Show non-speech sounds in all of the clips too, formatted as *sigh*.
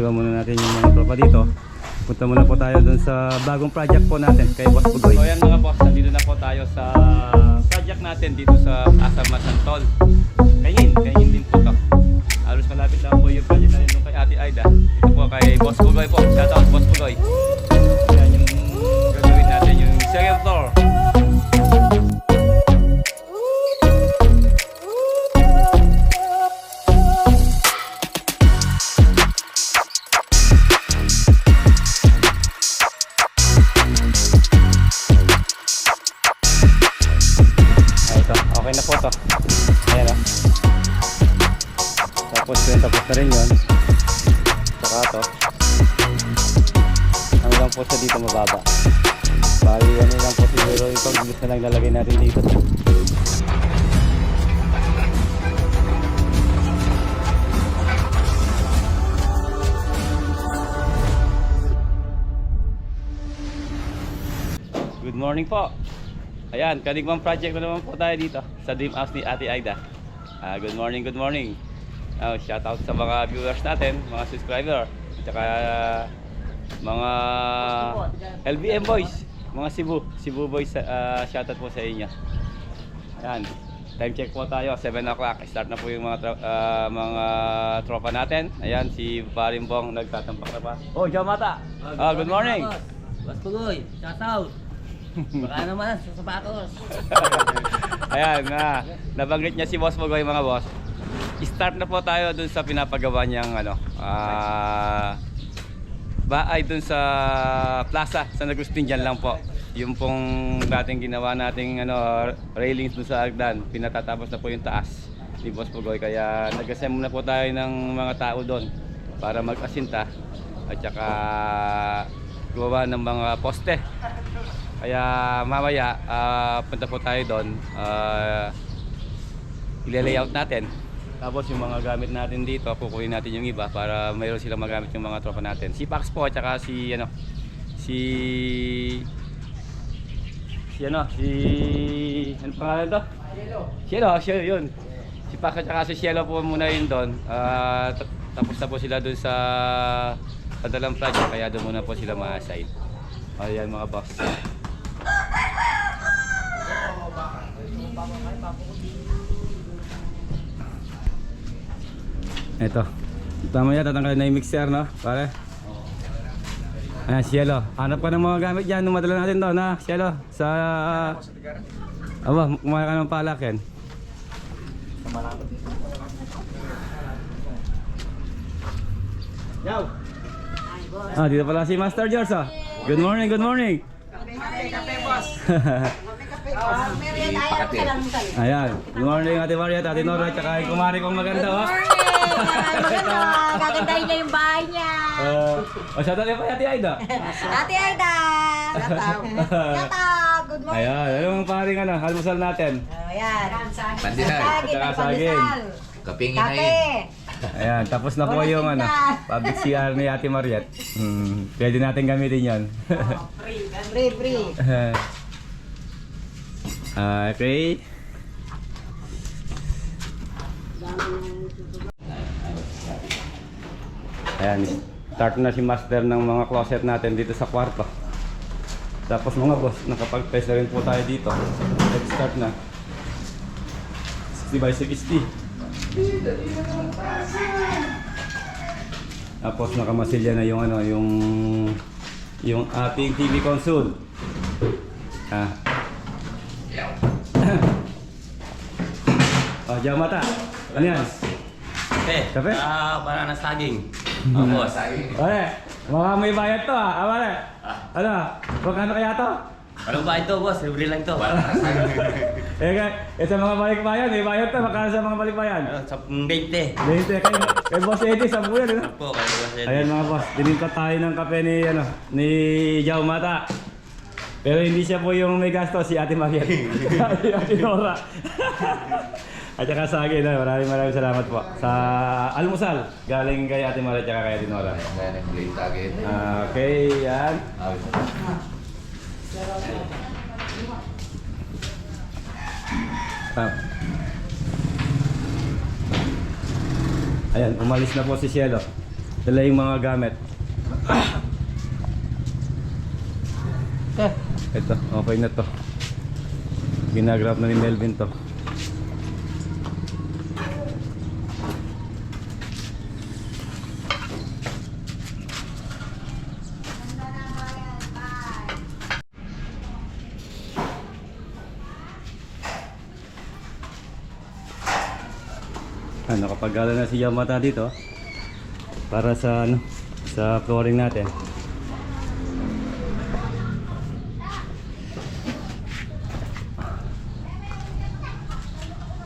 iwan muna natin yung mga tropa dito. Punta muna po tayo dun sa bagong project po natin kay Boss Bugoy. So yan mga boss, nandito na po tayo sa project natin dito sa Asam Masantol. Kainin, kainin din po to. Halos malapit lang po yung project natin kay Ate Aida. Ito po kay Boss Bugoy po. Shout out Boss Bugoy. Good morning po. Ayan, kanigmang project na naman po tayo dito sa Dream House ni Ate Aida. Ah, good morning, good morning. Uh, shout out sa mga viewers natin, mga subscriber, at saka ah, mga LBM boys, mga Cebu, Cebu boys, uh, shout out po sa inyo. Ayan, time check po tayo, 7 o'clock. Start na po yung mga tro- ah, mga tropa natin. Ayan, si Parimbong nagtatampak na pa. Oh, Jamata! Ah, good morning! Boss Pugoy, shout out. *laughs* Baka naman sa sapatos. *laughs* Ayan, na nabanggit niya si Boss Bogoy mga boss. Start na po tayo dun sa pinapagawa niyang ano, ah bahay dun sa plaza, sa Agustin dyan lang po. Yung pong dating ginawa nating ano, railings dun sa Agdan, pinatatapos na po yung taas ni Boss Bogoy. Kaya nag-assemble na po tayo ng mga tao doon para mag-asinta at saka gumawa ng mga poste. Kaya mamaya ah, punta po tayo doon. Uh, ile-layout natin. Tapos yung mga gamit natin dito, kukunin natin yung iba para mayroon silang magamit yung mga tropa natin. Si Pax po at saka si ano si si ano si ano pangalan to? Cielo. Cielo, yun. Si Pax at si Cielo po muna yun doon. Ta- tapos na po sila doon sa padalang project kaya doon muna po sila ma-assign. Ayan mga boss. Ito. Tama yan, tatanggalin na yung mixer, no? Pare. Ayan, Cielo. Hanap ka ng mga gamit dyan. Nung madala natin doon, ha? Cielo. Sa... Aba, kumain ka ng palak yan. Ah, dito pala si Master George, ah. Good morning, good morning. Ayan. Good morning, Ate Maria, Ate Nora, tsaka yung kumari kong maganda, oh. Maganda. *laughs* Gagandahin niya yung bahay niya. Uh, oh, shout out niyo pa Ate Aida. *laughs* Ate Aida. Shout out. Good morning. Ayan, ano ang paring ano, almusal natin. Ayan. Pandesal. Saging Tsaka at saging. pandesal. Kaping Kape. inahin. Ayan, tapos na po Wala yung ano, public CR ni Ate Mariet. Hmm, pwede natin gamitin yon. Free, free. *laughs* okay. Ayan, start na si Master ng mga closet natin dito sa kwarto. Tapos mga boss, nakapag-test na rin po tayo dito. Let's start na. 60 by 60. Tapos nakamasilya na yung ano, yung yung ating TV console. Ah. *coughs* oh, diyan mata. Ano yan? Kape. Kape? Ah, para na saging. Oh, boss. Pare, mga may bayad to ah. Ah, pare. Ano? Magkano kaya to? Ano ba ito, boss? Libre lang ito. *laughs* Eh, kay, eh, sa mga balikbayan, may bayad to. Magkano sa mga balikbayan? Ano, sa 20. Dahil kay, kay Boss Eddie, sa buyan, ano? Po, kayo boss. Ayan mga boss, dinimplot tayo ng kape ni, ano, ni Jao Mata. Pero hindi siya po yung may gasto, si Ate Mariet. *laughs* *laughs* si Ate Nora. At saka sa akin, ano, maraming maraming salamat po. Sa almusal, galing kay Ate Mariet at kay Ate Nora. Nag-play target. Ah, Okay, yan. Ah. Ayan, umalis na po si Cielo. Dala yung mga gamit. Okay. Ito, okay na to. Ginagrap na ni Melvin to. Nakapagala na si Yamata dito para sa ano sa flooring natin.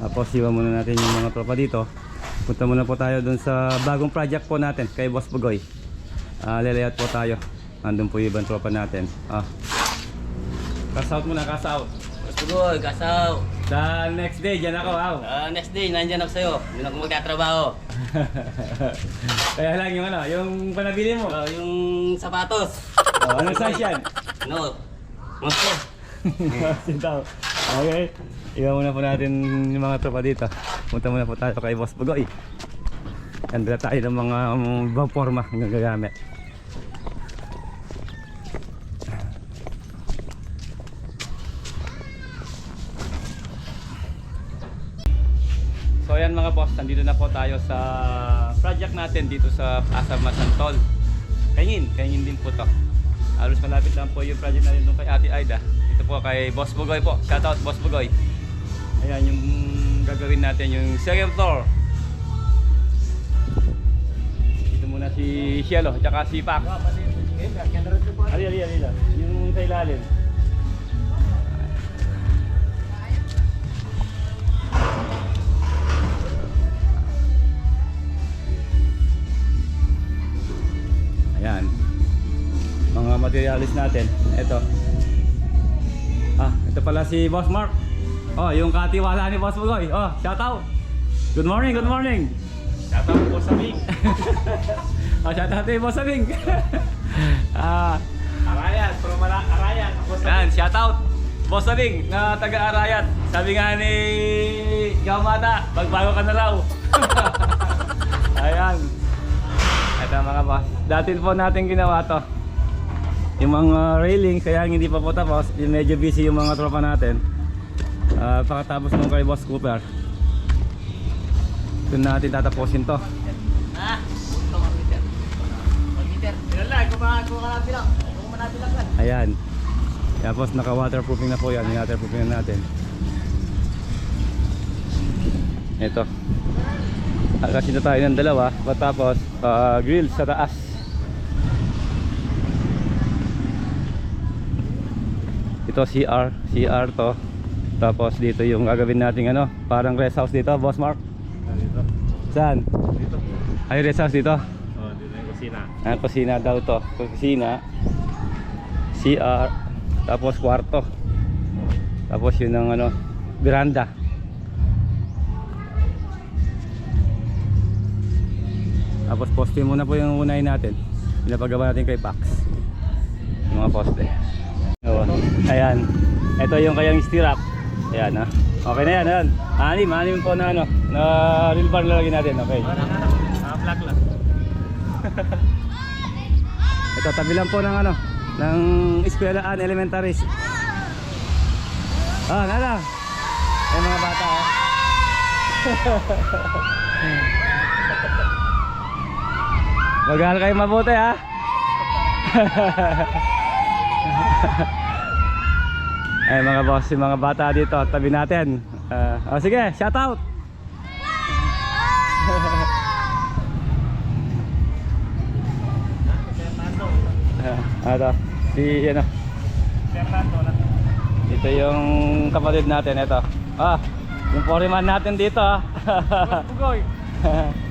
Tapos iwan muna natin yung mga tropa dito. Punta muna po tayo dun sa bagong project po natin kay Boss Bugoy. Ah, layout po tayo. Andun po yung ibang tropa natin. Ah. Cast out muna, cast out. Tuloy, kasaw. Sa next day, dyan ako, wow. Ah, next day, nandyan ako sa'yo. Hindi ako magtatrabaho. *laughs* Kaya lang yung ano, yung panabili mo. Oh, yung sapatos. Oh, anong size yan? No. Monster. *laughs* Sintaw. Okay. Iwan muna po natin yung mga tropa dito. Punta muna po tayo kay Boss Bugoy. Andra tayo ng mga um, ibang forma na gagamit. Ayan mga boss, nandito na po tayo sa project natin dito sa Asam Masantol. Kaingin, kaingin din po to. Halos malapit lang po yung project natin doon kay Ate Aida. Ito po kay Boss Bugoy po. Shoutout Boss Bugoy. Ayan yung gagawin natin yung second floor. Dito muna si Cielo, tsaka si. Ali, ali, ali. ali. Yung sa ilalim. Materialis natin. Ito. Ah, ito pala si Boss Mark. Oh, yung katiwala ni Boss Bugoy. Oh, shout out. Good morning, good morning. Shout out po sa *laughs* oh, shout out kay Boss Bing. *laughs* ah, Arayan, from sa yan, shout out. Boss Bing na taga Arayat. Sabi nga ni Yamata, magbago ka na raw. *laughs* Ayan. Ito mga boss. Dati po natin ginawa to. Yung mga railing, kaya hindi pa po tapos. Yung medyo busy yung mga tropa natin. Ah, pakatapos nung kay Boss Cooper. Doon natin tatapusin to. Ah. Ayan. Tapos naka waterproofing na po yan. Waterproofing na natin. Ito. Kasi na tayo ng dalawa. Tapos ah, grill sa taas. Ito CR. CR to. Tapos dito yung gagawin nating ano. Parang rest house dito. Boss Mark. Dito. Saan? Dito. Ay rest house dito. Oh, dito yung kusina. Ah, kusina daw to. Kusina. CR. Tapos kwarto. Tapos yun ang ano, veranda. Tapos poste muna po yung unahin natin. Pinapagawa natin kay Pax. Yung mga poste. Ayan. Ito yung kayang stirrup. Ayan ha. Okay na yan. Ayan. Anim. Anim po na ano. Na real bar lalagyan natin. Okay. Ano, ah, black lang. *laughs* Ito, tabi lang po ng ano, ng Eskwelahan Elementaries. Ah, nala. Ay mga bata *laughs* oh. Mag-aaral kayo mabuti ha. *laughs* Ay mga boss, yung mga bata dito, tabi natin. Ah, oh, sige, shout out. Ah, ito, si ano, ito yung kapatid natin, ito. Ah, yung foreman natin dito ah. Bugoy. *laughs*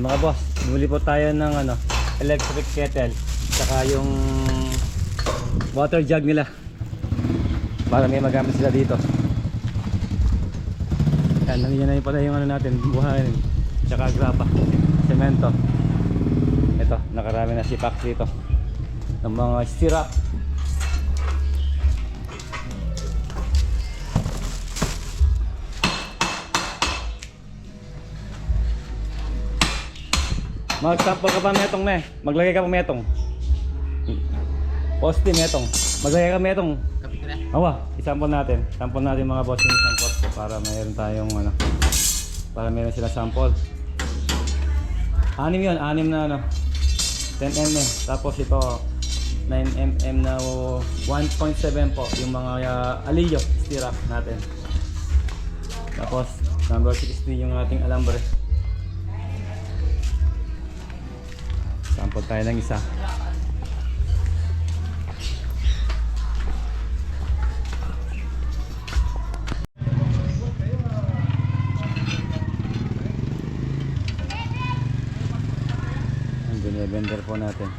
Ayun mga boss, bumili po tayo ng ano, electric kettle. Saka yung water jug nila. Para may magamit sila dito. Yan, nandiyan na yun pala yung ano natin, buhayin. Tsaka grapa, semento. Ito, nakarami na si Pax dito. Ng mga stirrup. Mag-sample ka pa metong na eh. Maglagay ka pa metong. Poste metong. Maglagay ka metong. Kapit na. Awa, isample natin. Sample natin mga boss yung isang poste para mayroon tayong ano. Para mayroon sila sample. Anim yun, anim na ano. 10 mm. Tapos ito 9 mm na 1.7 po yung mga uh, alilyo stirrup natin. Tapos number 16 yung ating alambre. Sample tayo ng isa. Ang binibender po natin.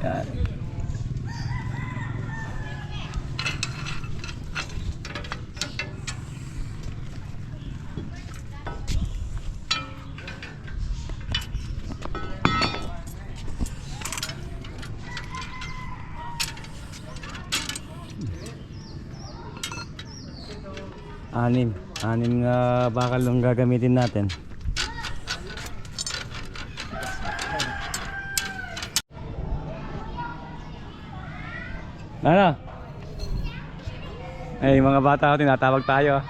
Yan. Anim. Anim nga bakal yung gagamitin natin. Ano? Ay, mga bata tinatawag tayo.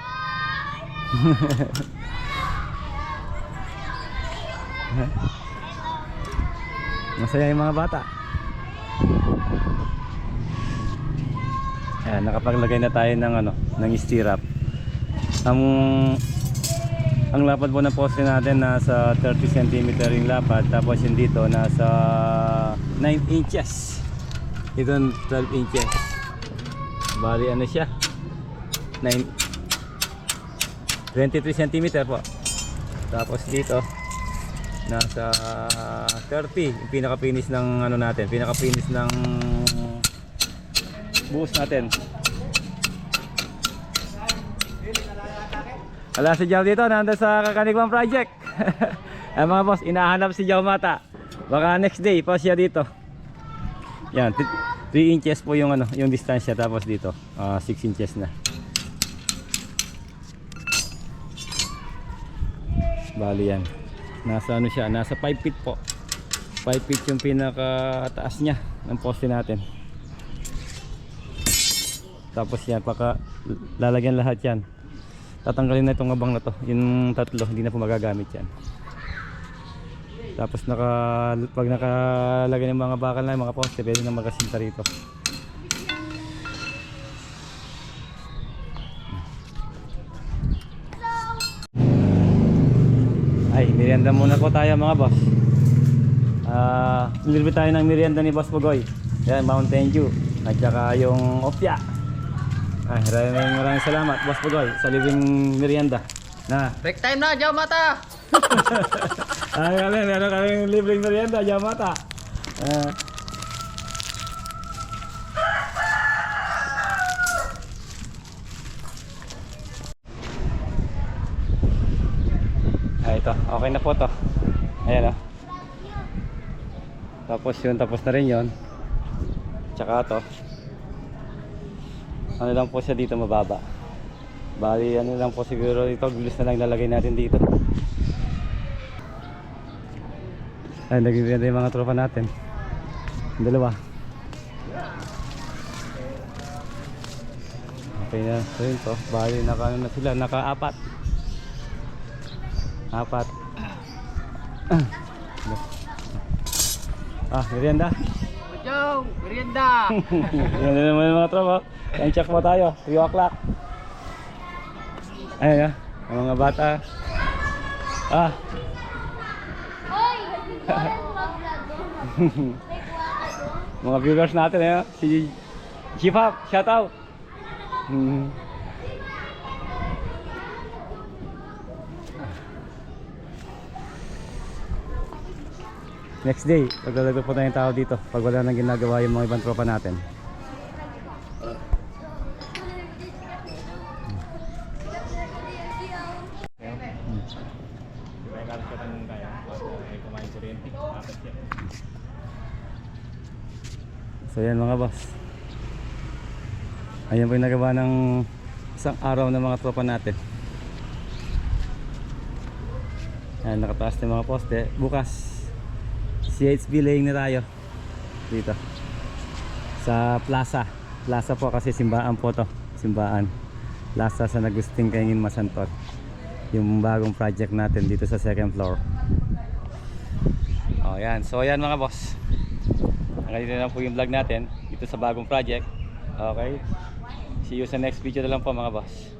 *laughs* Masaya yung mga bata. Ayan, nakapaglagay na tayo ng ano, ng stirrup. Ang ang lapad po ng poste natin nasa 30 cm yung lapad tapos yung dito nasa 9 inches. Ito 12 inches. Bali ano siya? 9 23 cm po. Tapos dito nasa 30 yung pinaka-finish ng ano natin, pinaka-finish ng buhos natin. Wala si Jow dito, nandun sa Kakanigwang Project. *laughs* Ay mga boss, inahanap si Jow Mata. Baka next day pa siya dito. Yan, 3 inches po yung ano, yung distansya tapos dito, 6 inches na. Bali yan. Nasa ano siya, nasa 5 feet po. 5 feet yung pinakataas niya ng poste natin. Tapos yan, paka lalagyan lahat yan. Tatanggalin na itong abang na to. Yung tatlo, hindi na po magagamit yan. Tapos naka, pag nakalagay ng mga bakal na mga poste, pwede na magasinta rito. Ay, merienda muna po tayo mga boss. Ah, uh, tayo ng merienda ni Boss Pugoy. Yan, Mountain Dew. At saka yung opya. Ay, maraming maraming salamat Boss Pugoy sa libreng merienda. Na. Break time na, Jow Mata! *laughs* Ay, kami, meron kaming libreng merienda, Yamata. Ah. Ay, ito. Okay na po to. Ayan o. Tapos yun, tapos na rin yun. Tsaka to. Ano lang po siya dito mababa. Bali, ano lang po siguro dito, glues na lang lalagay natin dito. Ay, naging yung mga tropa natin. Dalawa. Okay na so yun to. Bali, naka, ano na sila, naka-apat. Apat. *clears throat* ah, merienda. Jow! Merienda! *laughs* Yan naman yung mga tropa. Yan check mo tayo. 3 o'clock. Ayan ah. Ang mga bata. Ah. *laughs* mga viewers natin eh. Si Chipap, shout out. Hmm. Next day, magdadagdag po tayong tao dito pag wala nang ginagawa yung mga ibang tropa natin. So yan mga boss. Ayan po yung nagawa ng isang araw ng mga tropa natin. Ayan, nakataas na mga poste. Bukas, CHB laying na tayo. Dito. Sa plaza. Plaza po kasi simbaan po to. Simbaan. Plaza sa Agustin Kaingin Masantot. Yung bagong project natin dito sa second floor. Oh, yan. So, ayan mga boss. Ganito na lang po yung vlog natin dito sa bagong project. Okay? See you sa next video na lang po mga boss.